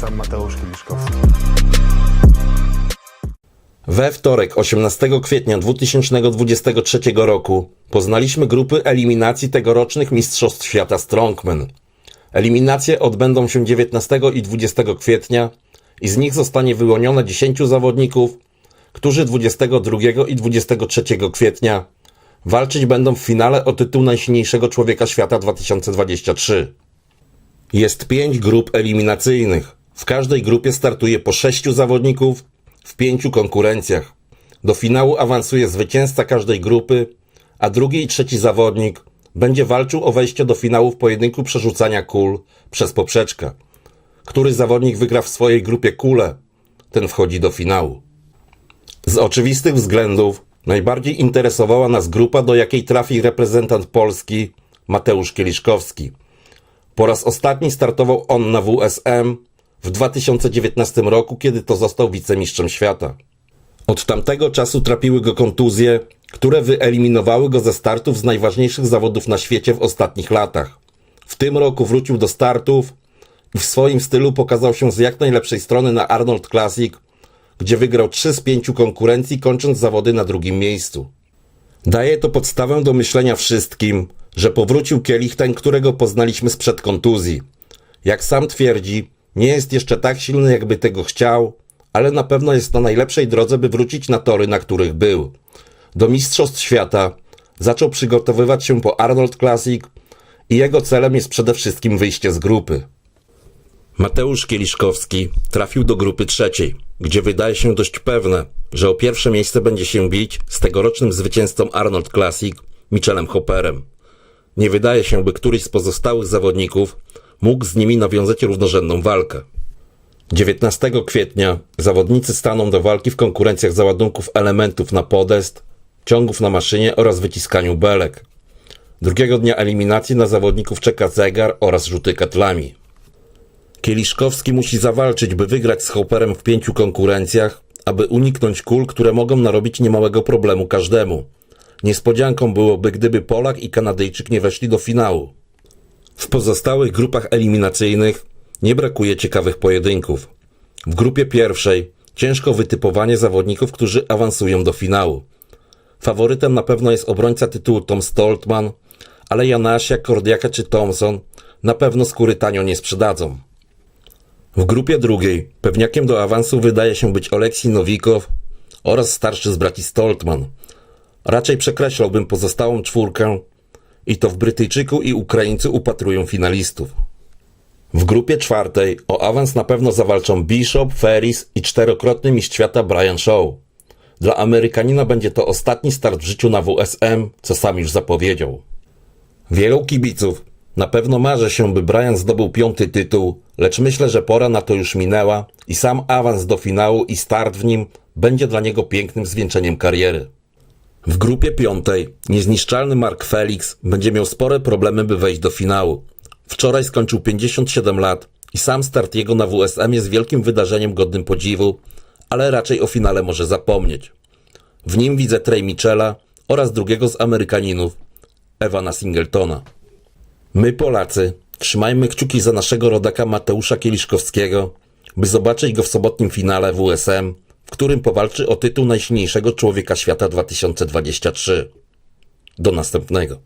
Polecam Mateusz Kiliszkowski. We wtorek 18 kwietnia 2023 roku poznaliśmy grupy eliminacji tegorocznych Mistrzostw Świata Strongman. Eliminacje odbędą się 19 i 20 kwietnia i z nich zostanie wyłonione 10 zawodników, którzy 22 i 23 kwietnia walczyć będą w finale o tytuł najsilniejszego człowieka świata 2023. Jest pięć grup eliminacyjnych. W każdej grupie startuje po sześciu zawodników w pięciu konkurencjach. Do finału awansuje zwycięzca każdej grupy, a drugi i trzeci zawodnik będzie walczył o wejście do finału w pojedynku przerzucania kul przez poprzeczkę. Który zawodnik wygra w swojej grupie kulę, ten wchodzi do finału. Z oczywistych względów najbardziej interesowała nas grupa, do jakiej trafi reprezentant Polski Mateusz Kieliszkowski. Po raz ostatni startował on na WSM w 2019 roku, kiedy to został wicemistrzem świata. Od tamtego czasu trapiły go kontuzje, które wyeliminowały go ze startów z najważniejszych zawodów na świecie w ostatnich latach. W tym roku wrócił do startów i w swoim stylu pokazał się z jak najlepszej strony na Arnold Classic, gdzie wygrał 3 z 5 konkurencji, kończąc zawody na drugim miejscu. Daje to podstawę do myślenia wszystkim, że powrócił kielich ten, którego poznaliśmy sprzed kontuzji. Jak sam twierdzi, nie jest jeszcze tak silny, jakby tego chciał, ale na pewno jest na najlepszej drodze, by wrócić na tory, na których był. Do Mistrzostw Świata zaczął przygotowywać się po Arnold Classic i jego celem jest przede wszystkim wyjście z grupy. Mateusz Kieliszkowski trafił do grupy trzeciej, gdzie wydaje się dość pewne, że o pierwsze miejsce będzie się bić z tegorocznym zwycięzcą Arnold Classic, Michelem Hopperem. Nie wydaje się, by któryś z pozostałych zawodników mógł z nimi nawiązać równorzędną walkę. 19 kwietnia zawodnicy staną do walki w konkurencjach załadunków elementów na podest, ciągów na maszynie oraz wyciskaniu belek. Drugiego dnia eliminacji na zawodników czeka zegar oraz rzuty katlami. Kieliszkowski musi zawalczyć, by wygrać z Hopperem w pięciu konkurencjach, aby uniknąć kul, które mogą narobić niemałego problemu każdemu. Niespodzianką byłoby, gdyby Polak i Kanadyjczyk nie weszli do finału. W pozostałych grupach eliminacyjnych nie brakuje ciekawych pojedynków. W grupie pierwszej ciężko wytypowanie zawodników, którzy awansują do finału. Faworytem na pewno jest obrońca tytułu Tom Stoltman, ale Janasia, Kordiaka czy Thompson na pewno skóry tanio nie sprzedadzą. W grupie drugiej pewniakiem do awansu wydaje się być Oleksij Nowikow oraz starszy z braci Stoltman. Raczej przekreślałbym pozostałą czwórkę i to w Brytyjczyku i Ukraińcu upatrują finalistów. W grupie czwartej o awans na pewno zawalczą Bishop, Ferris i czterokrotny mistrz świata Brian Shaw. Dla Amerykanina będzie to ostatni start w życiu na WSM, co sam już zapowiedział. Wielu kibiców na pewno marzy się, by Brian zdobył piąty tytuł, lecz myślę, że pora na to już minęła i sam awans do finału i start w nim będzie dla niego pięknym zwieńczeniem kariery. W grupie piątej niezniszczalny Mark Felix będzie miał spore problemy, by wejść do finału. Wczoraj skończył 57 lat i sam start jego na WSM jest wielkim wydarzeniem godnym podziwu, ale raczej o finale może zapomnieć. W nim widzę Trey Michela oraz drugiego z Amerykaninów, Ewana Singletona. My Polacy trzymajmy kciuki za naszego rodaka Mateusza Kieliszkowskiego, by zobaczyć go w sobotnim finale WSM, którym powalczy o tytuł najsilniejszego człowieka świata 2023. Do następnego.